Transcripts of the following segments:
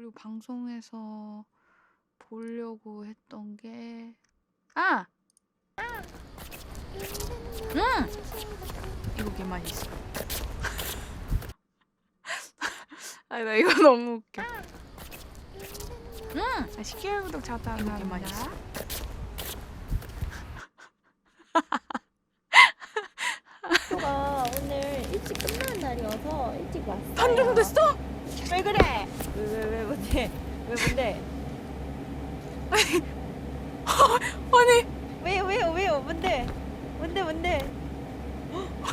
그리고 방송에서 보려고 했던 게 아! 음! 이거 개 맛있어. 아, 나 이거 너무 웃겨. 음! 아, 10개월 구독 잘했다. 이거 개 맛있어. 학교가 오늘 일찍 끝나는 날이어서 일찍 왔어요. 판정됐어? 왜 그래? 왜 왜 왜 뭔데? 왜 뭔데? 아니, 왜요 왜요 왜요 뭔데? 뭔데 뭔데?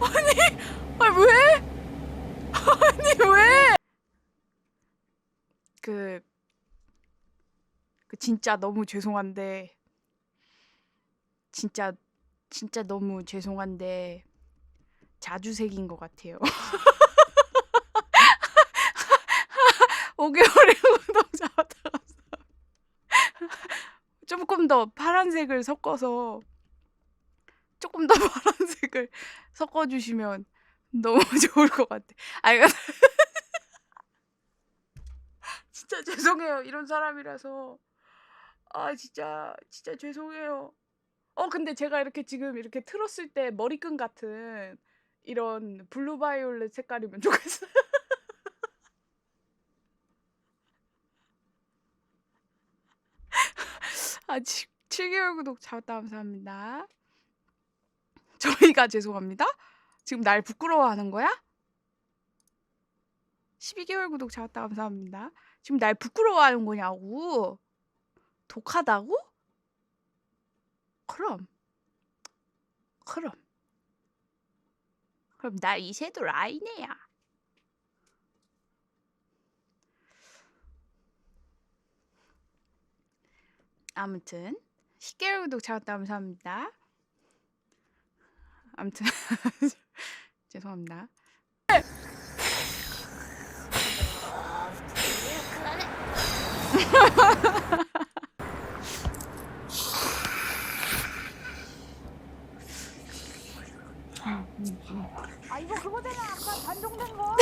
아니 왜? 아니 왜? 그, 그 진짜 너무 죄송한데 진짜 진짜 너무 죄송한데 자주색인 것 같아요. 5개월의 구독자 왔다갔어. 조금 더 파란색을 섞어서 조금 더 파란색을 섞어 주시면 너무 좋을 것 같아. 아 이거 진짜 죄송해요. 이런 사람이라서 아 진짜 진짜 죄송해요. 어 근데 제가 이렇게 지금 이렇게 틀었을 때 머리끈 같은 이런 블루 바이올렛 색깔이면 좋겠어요. 아, 7개월 구독 잘했다 감사합니다. 저희가 죄송합니다. 지금 날 부끄러워하는 거야? 12개월 구독 잘했다 감사합니다. 지금 날 부끄러워하는 거냐고? 독하다고? 그럼. 그럼. 그럼 나 이세도 라이네야. 아무튼 10개월 구독 잘했다 감사합니다. 아무튼 죄송합니다. 아 이거 그거잖아 아까 단종된 거.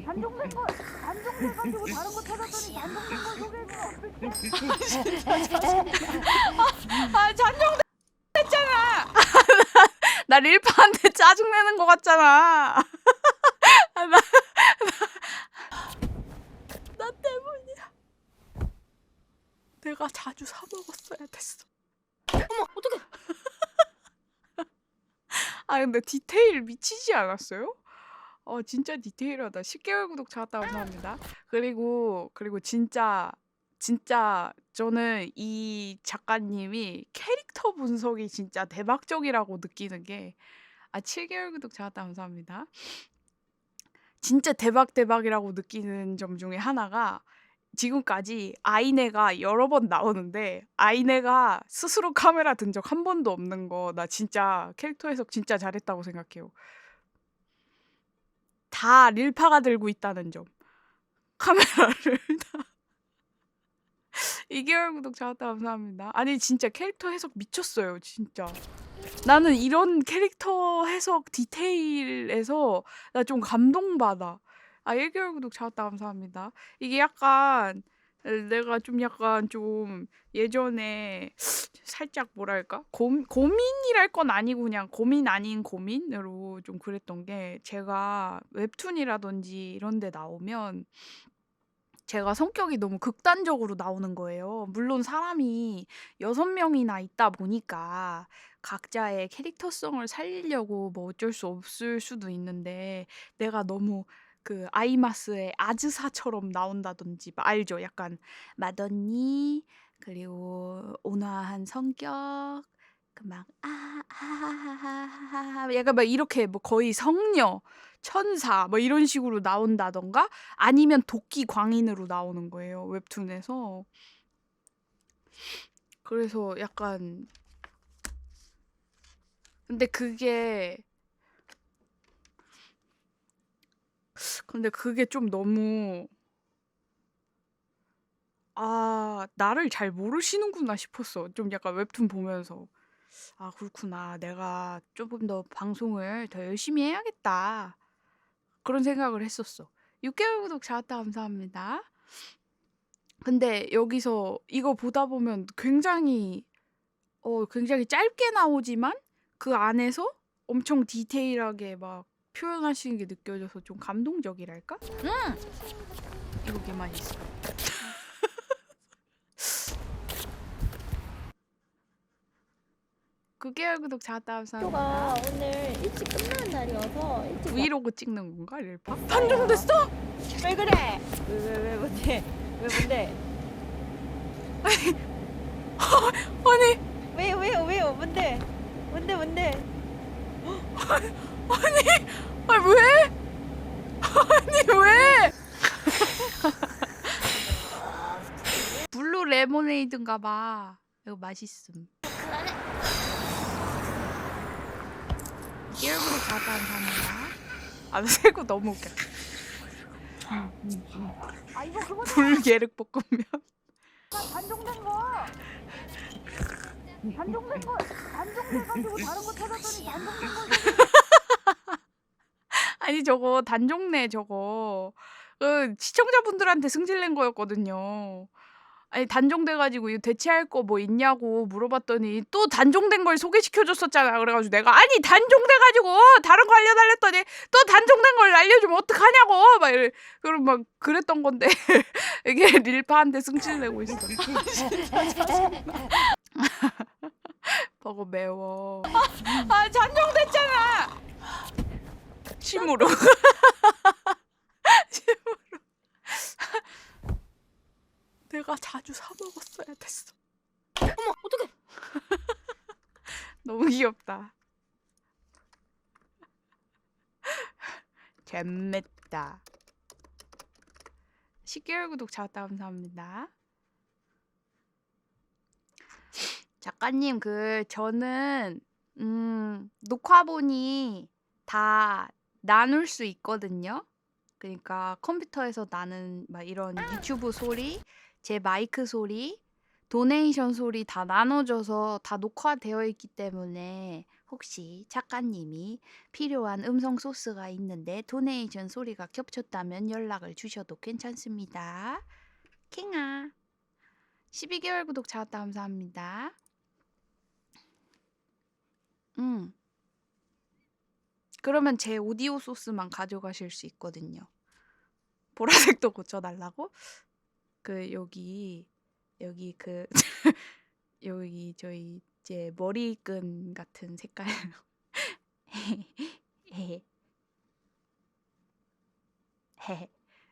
단종된 거 단종돼 가지고 다른 거 찾았더니 단종된 거 소개해주면 아 잔정 됐잖아. 나 릴파한테 짜증 내는 것 같잖아. 아, 나, 나, 나 때문이야. 내가 자주 사 먹었어야 됐어. 어머 어떡해? 아 근데 디테일 미치지 않았어요? 어 진짜 디테일하다. 10개월 구독 잘했다 감사합니다. 그리고 그리고 진짜 진짜 저는 이 작가님이 캐릭터 분석이 진짜 대박적이라고 느끼는 게 아 7개월 구독 잘했다 감사합니다. 진짜 대박 대박이라고 느끼는 점 중에 하나가 지금까지 아이네가 여러 번 나오는데 아이네가 스스로 카메라 든 적 한 번도 없는 거 나 진짜 캐릭터 해석 진짜 잘했다고 생각해요. 다 릴파가 들고 있다는 점. 카메라를 다. 2개월 구독 잘했다 감사합니다. 아니 진짜 캐릭터 해석 미쳤어요 진짜. 나는 이런 캐릭터 해석 디테일에서 나 좀 감동받아. 아 1개월 구독 잘했다 감사합니다. 이게 약간 내가 좀 약간 좀 예전에 살짝 뭐랄까 고, 고민이랄 건 아니고 그냥 고민 아닌 고민으로 좀 그랬던 게 제가 웹툰이라든지 이런 데 나오면 제가 성격이 너무 극단적으로 나오는 거예요. 물론 사람이 여섯 명이나 있다 보니까 각자의 캐릭터성을 살리려고 뭐 어쩔 수 없을 수도 있는데 내가 너무 그 아이마스의 아즈사처럼 나온다든지 막 알죠? 약간 맏언니 그리고 온화한 성격 그막 아 하하하하하 약간 막 이렇게 뭐 거의 성녀 천사 뭐 이런 식으로 나온다던가 아니면 도끼 광인으로 나오는 거예요 웹툰에서 그래서 약간 근데 그게 근데 그게 좀 너무 아 나를 잘 모르시는구나 싶었어. 좀 약간 웹툰 보면서. 아 그렇구나. 내가 조금 더 방송을 더 열심히 해야겠다. 그런 생각을 했었어. 6 개월 구독 잘했다. 감사합니다. 근데 여기서 이거 보다 보면 굉장히 어 굉장히 짧게 나오지만 그 안에서 엄청 디테일하게 막 표현하시는 게 느껴져서 좀 감동적이랄까? 음! 이거 개 맛있어. 그 9개월 구독 잘했다 감사합니다. 가 오늘 일찍 끝나는 날이어서 일찍 브이로그 찍는 건가 릴파? 판정됐어? 왜 그래? 왜 왜 왜 뭔데? 왜 뭔데? 아니 왜요 왜요 왜요 뭔데? 뭔데 뭔데? 아니 왜? 아니 왜? 블루 레모네이드인가 봐. 이거 맛있음. 일부러 가다 사느라. 아, 새고 너무 웃겨. 불계륵 볶음면. 단종된 거. 단종된 거 단종돼 가지고 다른 거 찾았더니 단종된 거. 아니 저거 단종내 저거 그 시청자분들한테 승질낸 거였거든요. 아니 단종돼 가지고 이거 대체할 거 뭐 있냐고 물어봤더니 또 단종된 걸 소개시켜 줬었잖아. 그래 가지고 내가 아니 단종돼 가지고 다른 거 알려 달랬더니 또 단종된 걸 알려 주면 어떡하냐고 막 이래 그럼 막 그랬던 건데 이게 릴파한테 승질내고 있어. 버거 매워. 아 단종됐잖아. 심으로. 심으로. 내가 자주 사 먹었어야 됐어. 어머 어떡해? 너무 귀엽다. 재밌다. 10개월 구독 잘했다 감사합니다. 작가님 그 저는 음 녹화본이 다 나눌 수 있거든요. 그러니까 컴퓨터에서 나는 막 이런 유튜브 소리, 제 마이크 소리, 도네이션 소리 다 나눠져서 다 녹화되어 있기 때문에 혹시 작가님이 필요한 음성 소스가 있는데 도네이션 소리가 겹쳤다면 연락을 주셔도 괜찮습니다. 킹아 12개월 구독 잘했다 감사합니다. 음. 그러면 제 오디오 소스만 가져가실 수 있거든요. 보라색도 고쳐달라고? 그 여기 여기 그 여기 저희 제 머리끈 같은 색깔 헤헤